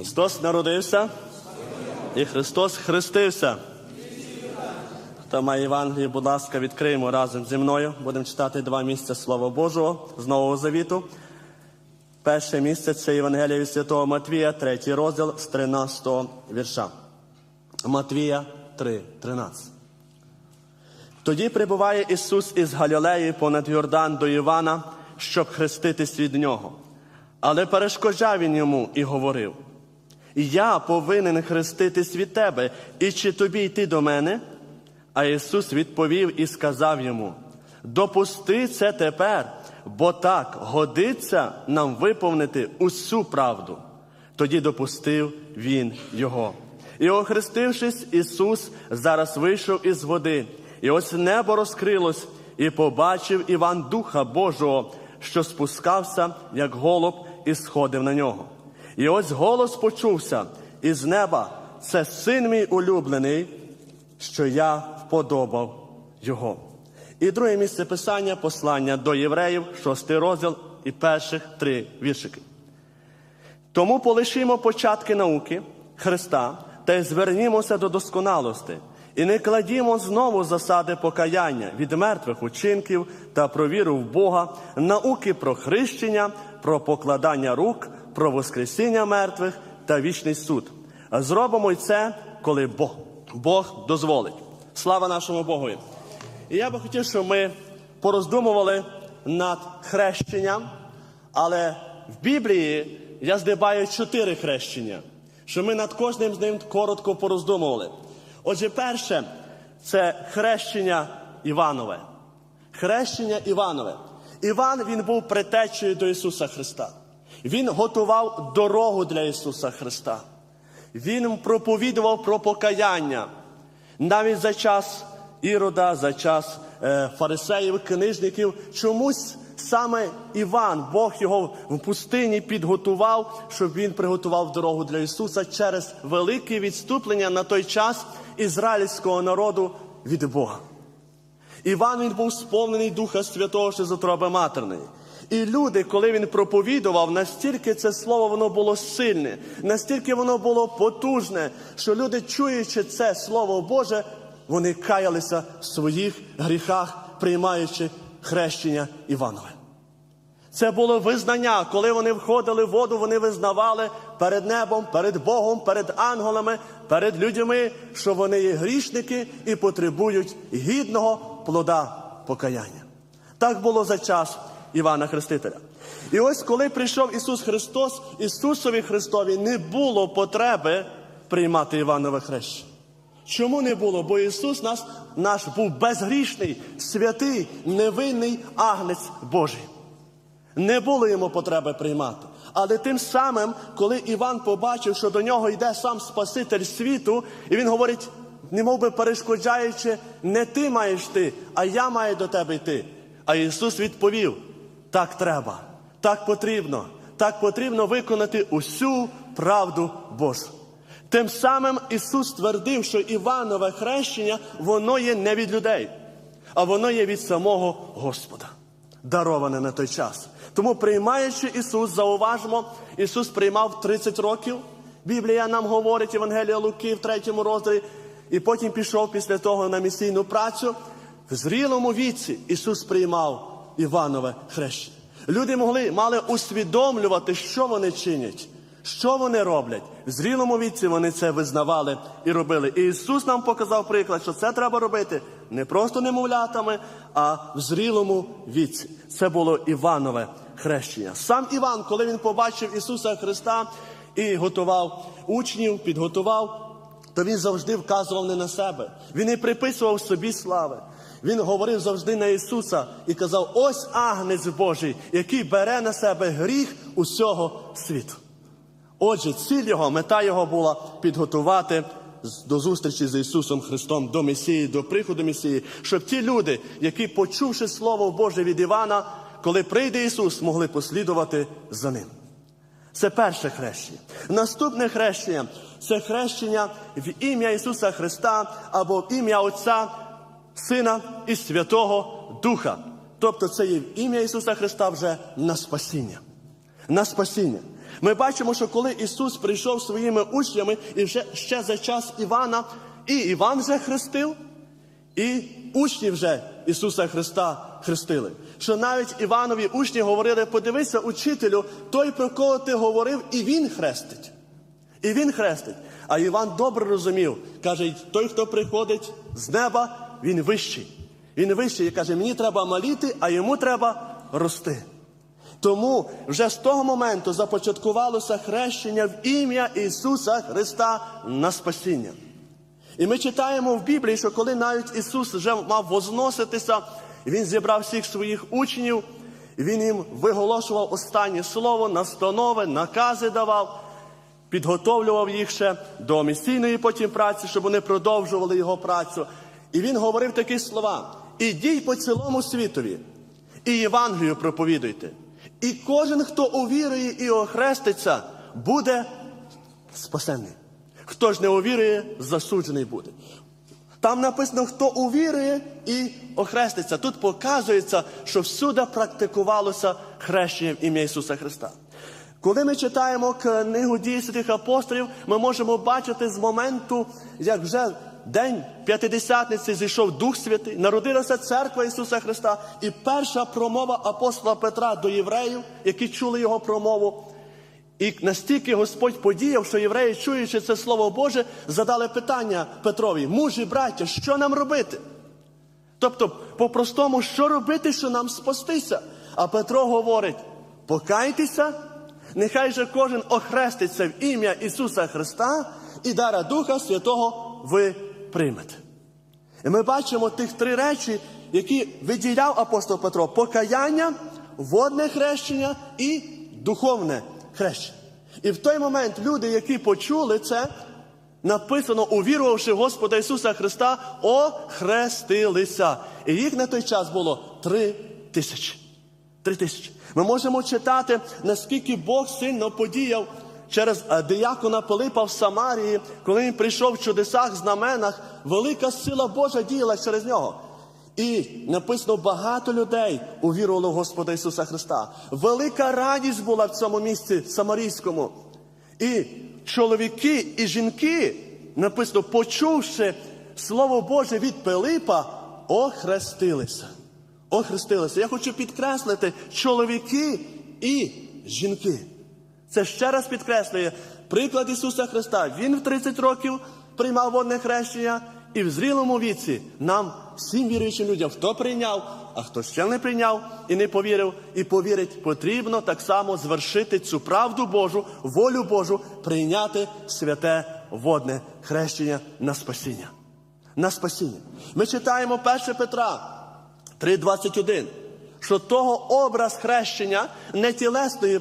Христос народився і Христос хрестився. Хто має Євангеліє, будь ласка, відкриємо разом зі мною. Будемо читати два місця Слова Божого з Нового Завіту. Перше місце це Євангелія від Святого Матвія, третій розділ з 13 вірша. Матвія 3, 13. Тоді прибуває Ісус із Галілеї понад Йордан до Івана, щоб хреститись від нього. Але перешкоджав він йому і говорив: Я повинен хреститись від тебе, і чи тобі йти до мене? А Ісус відповів і сказав йому: Допусти це тепер, бо так годиться нам виповнити усю правду. Тоді допустив він його. І, охрестившись, Ісус зараз вийшов із води, і ось небо розкрилось, і побачив Іван Духа Божого, що спускався, як голуб, і сходив на нього. І ось голос почувся із неба: це син мій улюблений, що я вподобав його. І друге місце писання послання до євреїв, шостий розділ і перших три віршики. Тому полишимо початки науки Христа та й звернімося до досконалості, і не кладімо знову засади покаяння від мертвих учинків та про віру в Бога, науки про хрещення, про покладання рук, про воскресіння мертвих та вічний суд. Зробимо й це, коли Бог, Бог дозволить. Слава нашому Богу! І я би хотів, щоб ми пороздумували над хрещенням, але в Біблії я здибаю чотири хрещення, що ми над кожним з ним коротко пороздумували. Отже, перше це хрещення Іванове. Хрещення Іванове. Іван він був притечею до Ісуса Христа. Він готував дорогу для Ісуса Христа. Він проповідував про покаяння. Навіть за час Ірода, за час е, фарисеїв, книжників, чомусь саме Іван, Бог його в пустині підготував, щоб він приготував дорогу для Ісуса через велике відступлення на той час ізраїльського народу від Бога. Іван він був сповнений Духа Святого ще з утроби матерної. І люди, коли він проповідував, настільки це слово воно було сильне, настільки воно було потужне, що люди, чуючи це Слово Боже, вони каялися в своїх гріхах, приймаючи хрещення Іванове. Це було визнання, коли вони входили в воду, вони визнавали перед небом, перед Богом, перед ангелами, перед людьми, що вони є грішники і потребують гідного плода покаяння. Так було за час Івана Хрестителя. І ось коли прийшов Ісус Христос, Ісусові Христові не було потреби приймати Іванове хрещення. Чому не було? Бо Ісус наш, наш був безгрішний, святий, невинний агнець Божий. Не було йому потреби приймати. Але тим самим, коли Іван побачив, що до нього йде сам Спаситель світу, і він говорить, немов би перешкоджаючи, не ти маєш ти, а я маю до тебе йти. А Ісус відповів: так треба, так потрібно, так потрібно виконати усю правду Божу. Тим самим Ісус твердив, що Іванове хрещення, воно є не від людей, а воно є від самого Господа, дароване на той час. Тому, приймаючи Ісус, зауважимо, Ісус приймав 30 років. Біблія нам говорить, Євангелія Луки в третьому розділі, і потім пішов після того на місійну працю. В зрілому віці Ісус приймав Іванове хрещення. Люди могли, мали усвідомлювати, що вони чинять, що вони роблять. В зрілому віці вони це визнавали і робили. І Ісус нам показав приклад, що це треба робити не просто немовлятами, а в зрілому віці. Це було Іванове хрещення. Сам Іван, коли він побачив Ісуса Христа і готував учнів, підготував то він завжди вказував не на себе. Він не приписував собі слави. Він говорив завжди на Ісуса і казав: ось агнець Божий, який бере на себе гріх усього світу. Отже, ціль його, мета його була підготувати до зустрічі з Ісусом Христом до Месії, до приходу Месії, щоб ті люди, які, почувши Слово Боже від Івана, коли прийде Ісус, могли послідувати за ним. Це перше хрещення. Наступне хрещення це хрещення в ім'я Ісуса Христа або в ім'я Отця, Сина і Святого Духа. Тобто це є в ім'я Ісуса Христа вже на спасіння. На спасіння. Ми бачимо, що коли Ісус прийшов своїми учнями, і вже ще за час Івана, і Іван вже хрестив, і учні вже Ісуса Христа хрестили. Що навіть Іванові учні говорили: подивися, учителю, той, про кого ти говорив, і він хрестить. І він хрестить. А Іван добре розумів, каже, той, хто приходить з неба, він вищий. Він вищий і каже, мені треба маліти, а йому треба рости. Тому вже з того моменту започаткувалося хрещення в ім'я Ісуса Христа на спасіння. І ми читаємо в Біблії, що коли навіть Ісус вже мав возноситися, Він зібрав всіх своїх учнів, Він їм виголошував останнє слово, настанови, накази давав, підготовлював їх ще до місійної потім праці, щоб вони продовжували його працю. І він говорив такі слова: ідіть по цілому світові, і Євангелію проповідуйте. І кожен, хто увірує і охреститься, буде спасений. Хто ж не увірує, засуджений буде. Там написано, хто увірує і охреститься. Тут показується, що всюди практикувалося хрещення в ім'я Ісуса Христа. Коли ми читаємо книгу дій святих апостолів, ми можемо бачити з моменту, як вже день п'ятидесятниці зійшов Дух Святий, народилася церква Ісуса Христа, і перша промова апостола Петра до євреїв, які чули його промову. І настільки Господь подіяв, що євреї, чуючи це Слово Боже, задали питання Петрові: мужі, браття, що нам робити? Тобто, по-простому, що робити, що нам спастися? А Петро говорить: покайтеся, нехай же кожен охреститься в ім'я Ісуса Христа і дара Духа Святого ви приймете. І ми бачимо тих три речі, які виділяв апостол Петро: покаяння, водне хрещення і духовне хрещення. І в той момент люди, які почули це, написано, увірувавши в Господа Ісуса Христа, охрестилися. І їх на той час було три тисячі. Три тисячі. Ми можемо читати, наскільки Бог сильно подіяв через е, диякона Пилипа в Самарії, коли він прийшов в чудесах, знаменах, велика сила Божа діяла через нього. І написано, багато людей увірувало в Господа Ісуса Христа. Велика радість була в цьому місці Самарійському. І чоловіки і жінки, написано, почувши Слово Боже від Пилипа, охрестилися. Охрестилися. Я хочу підкреслити чоловіки і жінки. Це ще раз підкреслює приклад Ісуса Христа. Він в 30 років приймав водне хрещення, і в зрілому віці нам, всім віруючим людям, хто прийняв, а хто ще не прийняв і не повірив, і повірить, потрібно так само звершити цю правду Божу, волю Божу, прийняти святе водне хрещення на спасіння. На спасіння. Ми читаємо 1 Петра 3,21, що того образ хрещення не тілесної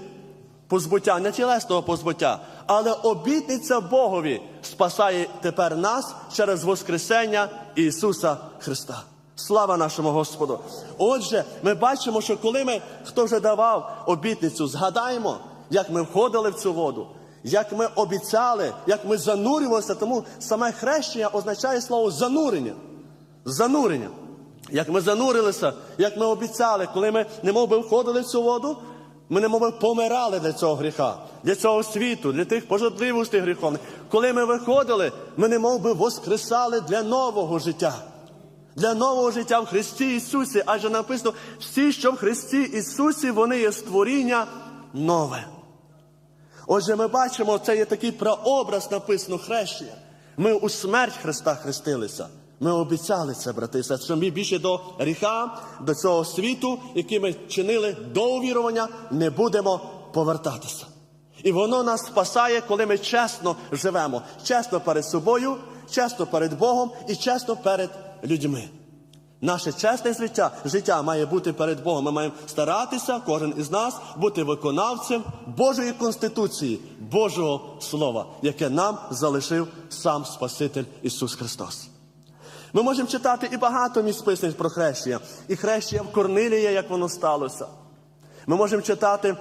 позбуття, не тілесного позбуття, але обітниця Богові спасає тепер нас через Воскресення Ісуса Христа. Слава нашому Господу! Отже, ми бачимо, що коли ми хто вже давав обітницю, згадаємо, як ми входили в цю воду, як ми обіцяли, як ми занурювалися, тому саме хрещення означає слово занурення. Занурення. Як ми занурилися, як ми обіцяли, коли ми немов би входили в цю воду, ми немов помирали для цього гріха, для цього світу, для тих пожадливостей гріховних. Коли ми виходили, ми немов би воскресали для нового життя. Для нового життя в Христі Ісусі, адже написано, всі, що в Христі Ісусі, вони є створіння нове. Отже, ми бачимо, це є такий прообраз написано хрещення. Ми у смерть Христа хрестилися. Ми обіцяли це, брати і що ми більше до гріха, до цього світу, який ми чинили до увірування, не будемо повертатися. І воно нас спасає, коли ми чесно живемо, чесно перед собою, чесно перед Богом і чесно перед людьми. Наше чесне життя, життя має бути перед Богом. Ми маємо старатися, кожен із нас, бути виконавцем Божої Конституції, Божого Слова, яке нам залишив сам Спаситель Ісус Христос. Ми можемо читати і багато місць писань про хрещення, і хрещення в Корнилія, як воно сталося. Ми можемо читати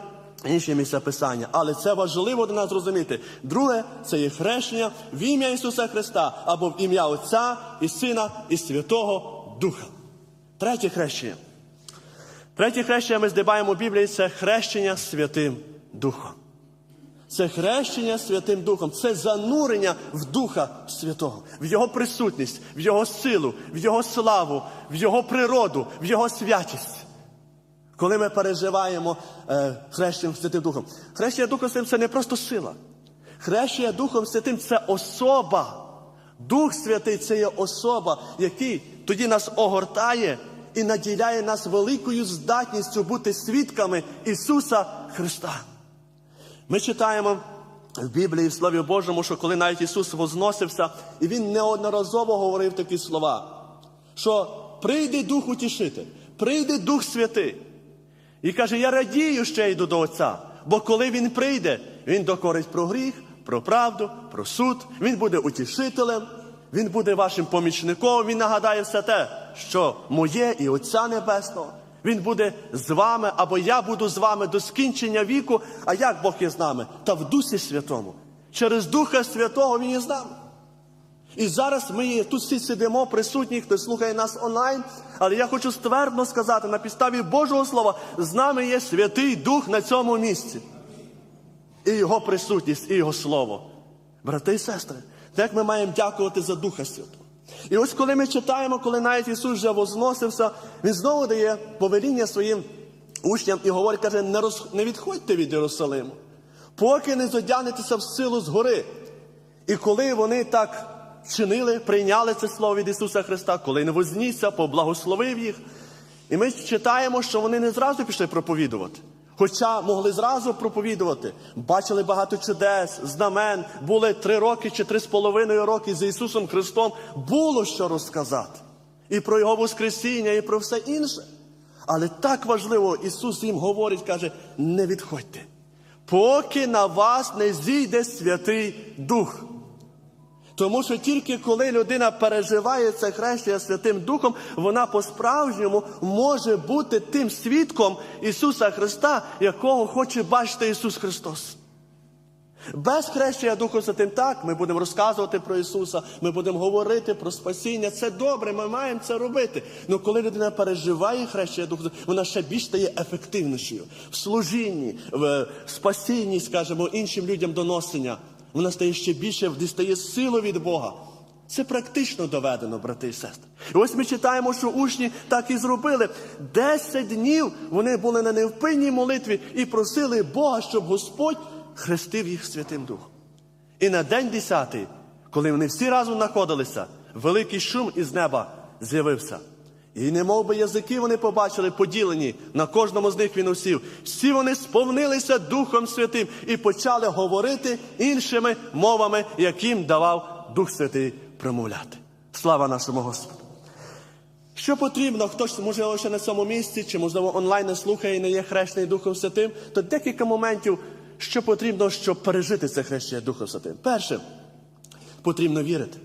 інші місця писання, але це важливо для нас зрозуміти. Друге, це є хрещення в ім'я Ісуса Христа або в ім'я Отця і Сина і Святого Духа. Третє хрещення. Третє хрещення ми здибаємо в Біблії це хрещення Святим Духом. Це хрещення Святим Духом, це занурення в Духа Святого, в Його присутність, в Його силу, в Його славу, в Його природу, в Його святість. Коли ми переживаємо е, хрещенням Святим Духом, хрещення Духом Святим це не просто сила. Хрещення Духом Святим це особа. Дух Святий це є особа, який тоді нас огортає і наділяє нас великою здатністю бути свідками Ісуса Христа. Ми читаємо в Біблії, в Слові Божому, що коли навіть Ісус возносився, і Він неодноразово говорив такі слова, що прийде Дух Утішитель, прийде Дух Святий. І каже, я радію, що я йду до Отця, бо коли Він прийде, Він докорить про гріх, про правду, про суд, Він буде утішителем, Він буде вашим помічником, Він нагадає все те, що моє і Отця Небесного. Він буде з вами, або я буду з вами до скінчення віку. А як Бог є з нами? Та в Дусі Святому. Через Духа Святого Він є з нами. І зараз ми тут всі сидимо, присутні, хтось слухає нас онлайн. Але я хочу ствердно сказати, на підставі Божого Слова, з нами є Святий Дух на цьому місці. І Його присутність, і Його Слово. Брати і сестри, так ми маємо дякувати за Духа Святого. І ось коли ми читаємо, коли навіть Ісус вже возносився, Він знову дає повеління своїм учням і говорить, каже, не, роз... не відходьте від Єрусалиму, поки не зодягнетеся в силу згори. І коли вони так чинили, прийняли це слово від Ісуса Христа, коли не вознісся, поблагословив їх. І ми читаємо, що вони не зразу пішли проповідувати. Хоча могли зразу проповідувати, бачили багато чудес, знамен, були три роки чи три з половиною роки з Ісусом Христом, було що розказати. І про Його Воскресіння, і про все інше. Але так важливо, Ісус їм говорить, каже: не відходьте, поки на вас не зійде Святий Дух. Тому що тільки коли людина переживає це хрещення Святим Духом, вона по-справжньому може бути тим свідком Ісуса Христа, якого хоче бачити Ісус Христос. Без хрещення Духом Святим так, ми будемо розказувати про Ісуса, ми будемо говорити про спасіння. Це добре, ми маємо це робити. Але коли людина переживає хрещення Духом Святим, вона ще більш стає ефективнішою в служінні, в спасінні, скажімо, іншим людям доносення. Вона стає ще більше, дістає силу від Бога. Це практично доведено, брати і сестри. І ось ми читаємо, що учні так і зробили. Десять днів вони були на невпинній молитві і просили Бога, щоб Господь хрестив їх Святим Духом. І на день десятий, коли вони всі разом знаходилися, великий шум із неба з'явився. І немов би язики вони побачили поділені, на кожному з них він усів. Всі вони сповнилися Духом Святим і почали говорити іншими мовами, яким давав Дух Святий промовляти. Слава нашому Господу! Що потрібно, хтось можливо ще на цьому місці, чи можливо онлайн не слухає і не є хрещений Духом Святим, то декілька моментів, що потрібно, щоб пережити це хрещення Духом Святим. Перше, потрібно вірити,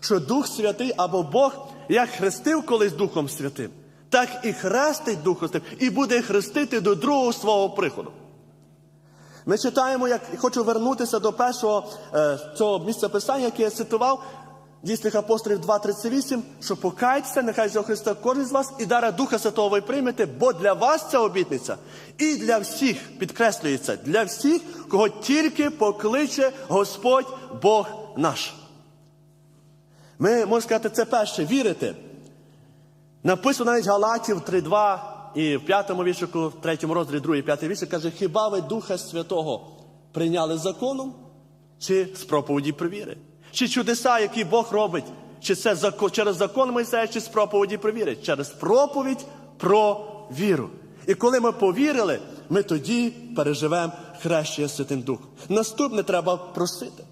що Дух Святий або Бог як хрестив колись Духом Святим, так і хрестить Духом Святим, і буде хрестити до другого свого приходу. Ми читаємо, як хочу вернутися до першого е, цього місця писання, яке я цитував, дійсних апостолів 2.38, що покайтеся, нехай за Христа кожен з вас і дара Духа Святого ви приймете, бо для вас ця обітниця і для всіх, підкреслюється, для всіх, кого тільки покличе Господь Бог наш. Ми можемо сказати, це перше вірити. Написано навіть Галатів 3.2 і в п'ятому віршику, в третьому розділі, другий, п'ятий віршик каже, хіба ви Духа Святого прийняли законом, чи з проповіді про віри? Чи чудеса, які Бог робить, чи це через закон Мойсея, чи з проповіді про віри? Через проповідь про віру. І коли ми повірили, ми тоді переживемо хрещення Святим Духом. Наступне треба просити.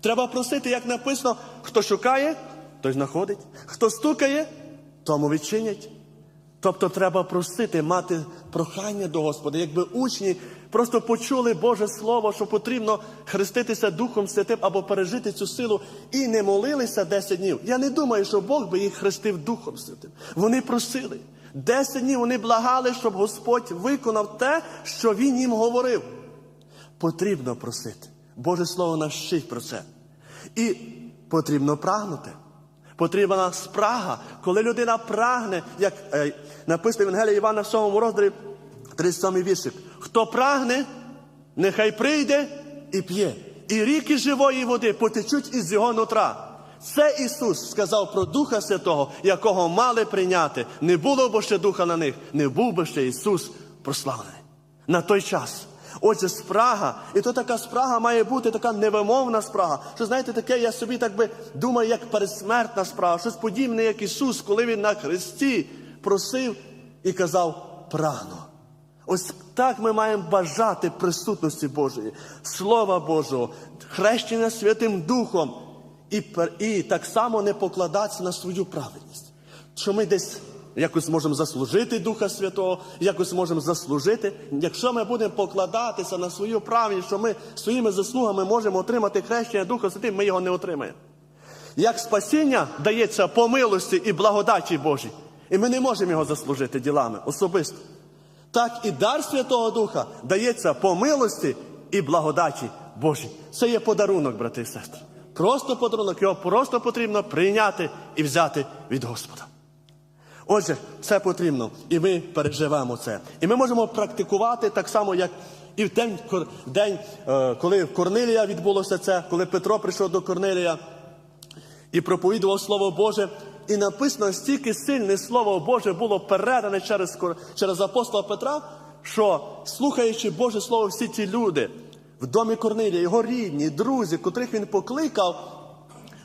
Треба просити, як написано, хто шукає, той знаходить, хто стукає, тому відчинять. Тобто треба просити, мати прохання до Господа, якби учні просто почули Боже Слово, що потрібно хреститися Духом Святим або пережити цю силу і не молилися 10 днів. Я не думаю, що Бог би їх хрестив Духом Святим. Вони просили. 10 днів вони благали, щоб Господь виконав те, що Він їм говорив. Потрібно просити. Боже Слово нас вчить про це. І потрібно прагнути. Потрібна спрага. Коли людина прагне, як е, написано в Євангелії Івана в 7 розділі, 37 віршик. Хто прагне, нехай прийде і п'є, і ріки живої води потечуть із його нутра. Це Ісус сказав про Духа Святого, якого мали прийняти. Не було б ще Духа на них, не був би ще Ісус прославлений на той час. Отже, спрага, і то така спрага має бути така невимовна спрага. Що знаєте, таке, я собі так би думаю, як пересмертна спрага, щось подібне, як Ісус, коли Він на хресті просив і казав прагну. Ось так ми маємо бажати присутності Божої, Слова Божого, хрещення Святим Духом, і, і так само не покладатися на свою праведність. Що ми десь якось можемо заслужити Духа Святого, якось можемо заслужити. Якщо ми будемо покладатися на свою праведність, що ми своїми заслугами можемо отримати хрещення Духа Святим, ми його не отримаємо. Як спасіння дається по милості і благодаті Божій, і ми не можемо його заслужити ділами особисто. Так і дар Святого Духа дається по милості і благодаті Божій. Це є подарунок, брати і сестри. Просто подарунок, його просто потрібно прийняти і взяти від Господа. Отже, це потрібно, і ми переживемо це. І ми можемо практикувати так само, як і в день, день е, коли в Корнилія відбулося це, коли Петро прийшов до Корнилія і проповідував Слово Боже. І написано, стільки сильне Слово Боже було передане через, через апостола Петра, що, слухаючи Боже Слово, всі ті люди в домі Корнилія, його рідні, друзі, котрих він покликав,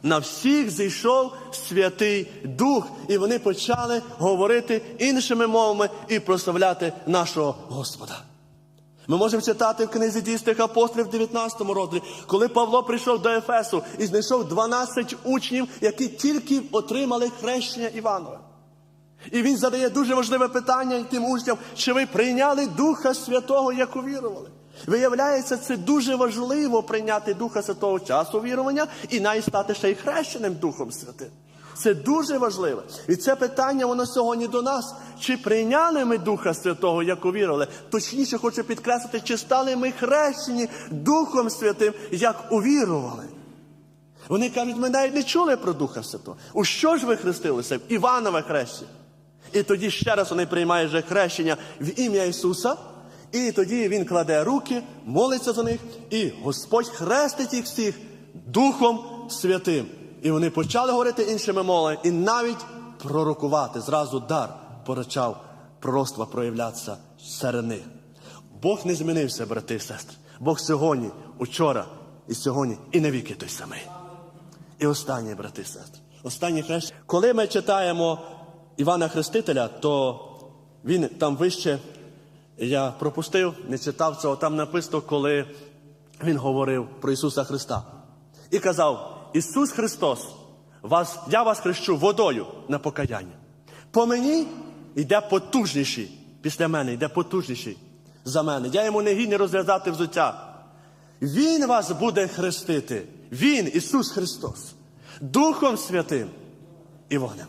на всіх зійшов Святий Дух, і вони почали говорити іншими мовами і прославляти нашого Господа. Ми можемо читати в книзі дійсних апостолів в 19 розділі, коли Павло прийшов до Ефесу і знайшов 12 учнів, які тільки отримали хрещення Іванове. І він задає дуже важливе питання тим учням, чи ви прийняли Духа Святого, як увірували. Виявляється, це дуже важливо прийняти Духа Святого часу вірування і навіть стати ще й хрещеним Духом Святим. Це дуже важливо. І це питання, воно сьогодні до нас. Чи прийняли ми Духа Святого, як увірували? Точніше, хочу підкреслити, чи стали ми хрещені Духом Святим, як увірували. Вони кажуть, ми навіть не чули про Духа Святого. У що ж ви хрестилися? Іванове хрещення. І тоді ще раз вони приймають же хрещення в ім'я Ісуса. І тоді Він кладе руки, молиться за них, і Господь хрестить їх всіх Духом Святим. І вони почали говорити іншими мовами, і навіть пророкувати. Зразу дар почав пророцтва проявлятися серед них. Бог не змінився, брати і сестри. Бог сьогодні, учора і сьогодні, і навіки той самий. І останнє, брати і сестри, останнє хрещення. Коли ми читаємо Івана Хрестителя, то він там вище, я пропустив, не читав цього, там написано, коли він говорив про Ісуса Христа. І казав: Ісус Христос, вас, я вас хрещу водою на покаяння. По мені йде потужніший, після мене йде потужніший за мене. Я йому не гідний розв'язати взуття. Він вас буде хрестити. Він, Ісус Христос, Духом Святим і вогнем.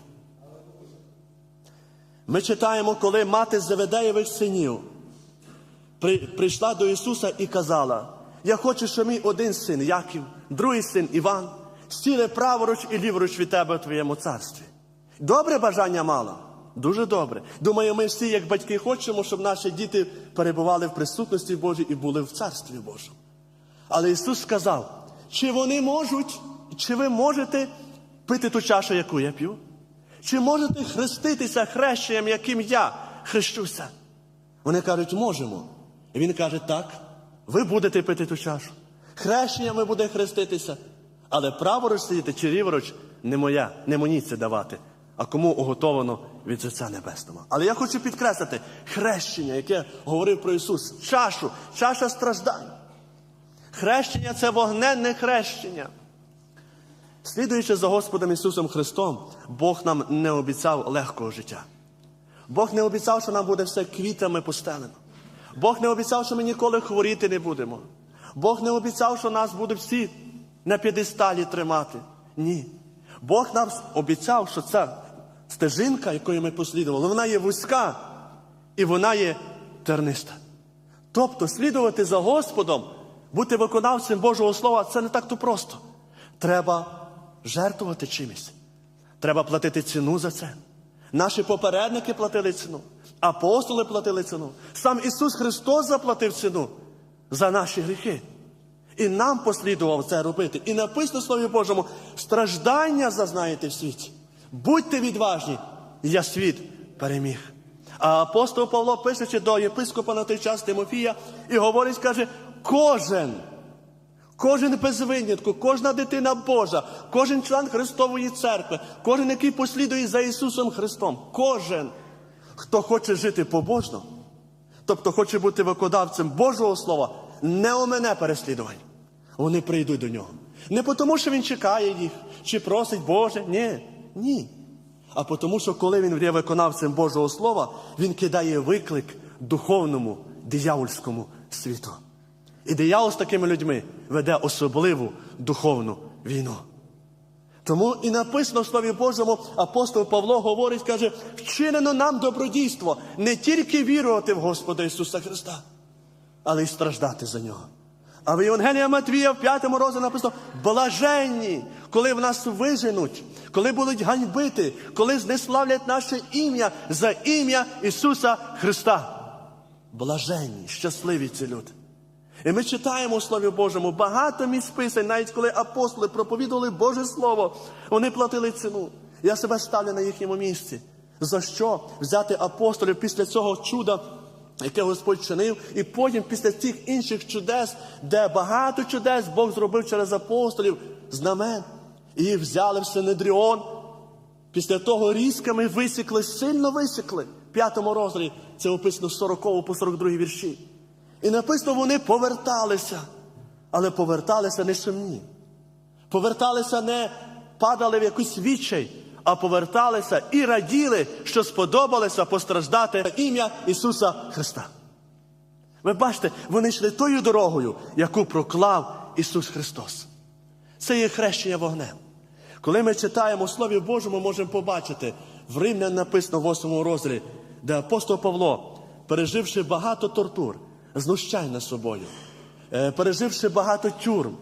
Ми читаємо, коли мати Заведеєвих синів при- прийшла до Ісуса і казала: Я хочу, щоб мій один син Яків, другий син Іван, сіли праворуч і ліворуч від тебе у твоєму царстві. Добре бажання мала? Дуже добре. Думаю, ми всі, як батьки, хочемо, щоб наші діти перебували в присутності Божій і були в царстві Божому. Але Ісус сказав, чи вони можуть, чи ви можете пити ту чашу, яку я п'ю? Чи можете хреститися хрещенням, яким я хрещуся? Вони кажуть, можемо. І він каже, так, ви будете пити ту чашу. Хрещенням ви будете хреститися. Але праворуч сидіти чи ліворуч не моя, не мені це давати, а кому уготовано від Отця Небесного. Але я хочу підкреслити хрещення, яке говорив про Ісус, чашу, чаша страждань. Хрещення це вогненне хрещення. Слідуючи за Господом Ісусом Христом, Бог нам не обіцяв легкого життя. Бог не обіцяв, що нам буде все квітами постелено. Бог не обіцяв, що ми ніколи хворіти не будемо. Бог не обіцяв, що нас будуть всі на п'єдесталі тримати. Ні. Бог нам обіцяв, що ця стежинка, якою ми послідували, вона є вузька і вона є терниста. Тобто слідувати за Господом, бути виконавцем Божого Слова це не так то просто. Треба жертвувати чимось. Треба платити ціну за це. Наші попередники платили ціну, апостоли платили ціну. Сам Ісус Христос заплатив ціну за наші гріхи. І нам послідував це робити. І написано в Слові Божому, страждання зазнаєте в світі. Будьте відважні, я світ переміг. А апостол Павло, пишучи до єпископа на той час Тимофія, і говорить, каже, кожен, кожен без винятку, кожна дитина Божа, кожен член Христової церкви, кожен, який послідує за Ісусом Христом, кожен, хто хоче жити побожно, тобто хоче бути виконавцем Божого Слова, не у мене переслідувань. Вони прийдуть до нього. Не тому, що він чекає їх, чи просить Боже, ні, ні. А тому, що коли він є виконавцем Божого Слова, він кидає виклик духовному, диявольському світу. І диявол з такими людьми веде особливу духовну війну. Тому і написано в Слові Божому, апостол Павло говорить, каже, вчинено нам добродійство не тільки вірувати в Господа Ісуса Христа, але й страждати за нього. А в Євангелія Матвія в п'ятому розділі написано блаженні, коли в нас виженуть, коли будуть ганьбити, коли знеславлять наше ім'я за ім'я Ісуса Христа. Блаженні, щасливі ці люди. І ми читаємо у Слові Божому багато місць писань, навіть коли апостоли проповідували Боже Слово, вони платили ціну. Я себе ставлю на їхньому місці. За що взяти апостолів після цього чуда, яке Господь чинив, і потім після цих інших чудес, де багато чудес Бог зробив через апостолів, знамен, і взяли в Синедріон. Після того різками висікли, сильно висікли. В п'ятому розділі це описано з 40 по 42 вірші. І написано, вони поверталися, але поверталися не сумні. Поверталися не падали в якусь відчай, а поверталися і раділи, що сподобалося постраждати ім'я Ісуса Христа. Ви бачите, вони йшли тою дорогою, яку проклав Ісус Христос. Це є хрещення вогнем. Коли ми читаємо Слові Божому, можемо побачити, в Римлян написано в 8 розділі, де апостол Павло, переживши багато тортур, знущань над собою, е, переживши багато тюрм,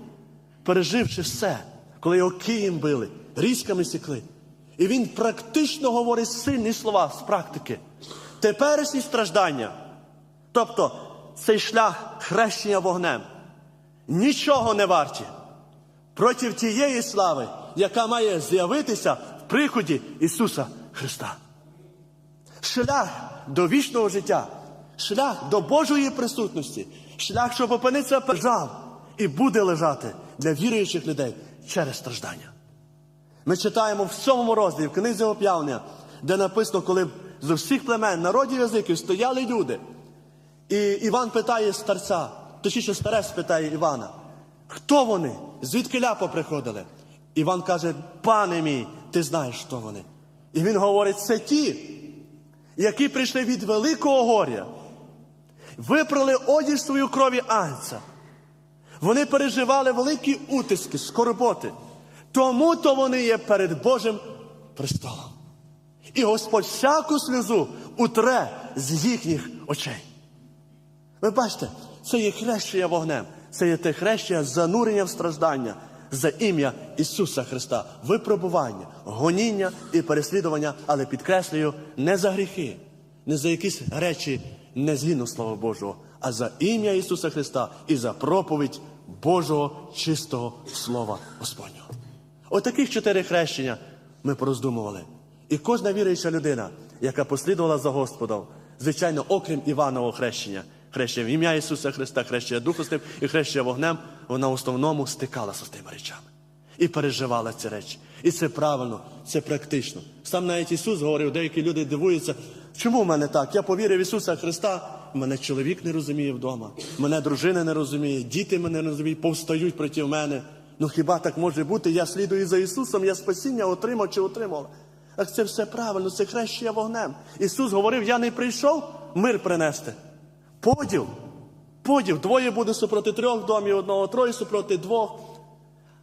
переживши все, коли його києм били, різками сікли. І він практично говорить сильні слова з практики. Теперішні страждання, тобто цей шлях хрещення вогнем, нічого не варті проти тієї слави, яка має з'явитися в приході Ісуса Христа. Шлях до вічного життя, шлях до Божої присутності, шлях, щоб опинитися пержав і буде лежати для віруючих людей через страждання. Ми читаємо в сьомому розділі в книзі об'явлення, де написано, коли з усіх племен, народів язиків стояли люди. І Іван питає старця, точніше старець питає Івана, хто вони? Звідки ляпо приходили? Іван каже, пане мій, ти знаєш, хто вони. І він говорить, це ті, які прийшли від великого горя, випрали одіж свою крові анця. Вони переживали великі утиски, скорботи. Тому то вони є перед Божим престолом. І Господь всяку сльозу утре з їхніх очей. Ви бачите, це є хрещення вогнем, це є те хрещення занурення в страждання за ім'я Ісуса Христа, випробування, гоніння і переслідування, але підкреслюю, не за гріхи, не за якісь речі не згідно Слова Божого, а за ім'я Ісуса Христа і за проповідь Божого чистого Слова Господнього. Отаких чотири хрещення ми пороздумували. І кожна віруюча людина, яка послідувала за Господом, звичайно, окрім Іванового хрещення, хрещення в ім'я Ісуса Христа, хрещення Духу Святим і хрещення вогнем, вона в основному стикалася з тими речами і переживала ці речі. І це правильно, це практично. Сам навіть Ісус говорив, деякі люди дивуються, чому в мене так? Я повірив в Ісуса Христа, мене чоловік не розуміє вдома, мене дружина не розуміє, діти мене не розуміють, повстають проти мене. Ну хіба так може бути? Я слідую за Ісусом, я спасіння отримав чи отримав. Так це все правильно, це хрещення вогнем. Ісус говорив, я не прийшов мир принести. Поділ. Поділ. Двоє буде супроти трьох домів, одного троє супроти двох.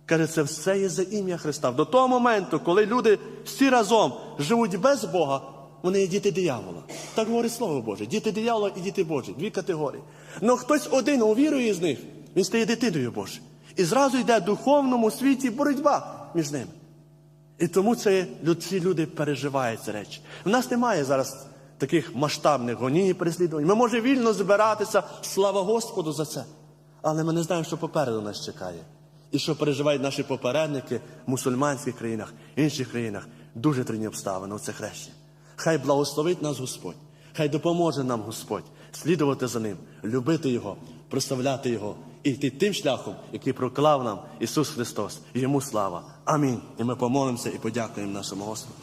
Каже, це все є за ім'я Христа. До того моменту, коли люди всі разом живуть без Бога, вони є діти диявола. Так говорить Слово Боже. Діти диявола і діти Божі. Дві категорії. Ну хтось один увірує з них, він стає дитиною Божою. І зразу йде в духовному світі боротьба між ними. І тому це ці люди переживають ці речі. В нас немає зараз таких масштабних гонінь і переслідувань. Ми можемо вільно збиратися, слава Господу за це. Але ми не знаємо, що попереду нас чекає. І що переживають наші попередники в мусульманських країнах, інших країнах. Дуже трудні обставини у це хрещі. Хай благословить нас Господь, хай допоможе нам Господь слідувати за ним, любити Його, прославляти Його і йти тим шляхом, який проклав нам Ісус Христос. Йому слава. Амінь. І ми помолимося і подякуємо нашому Господу.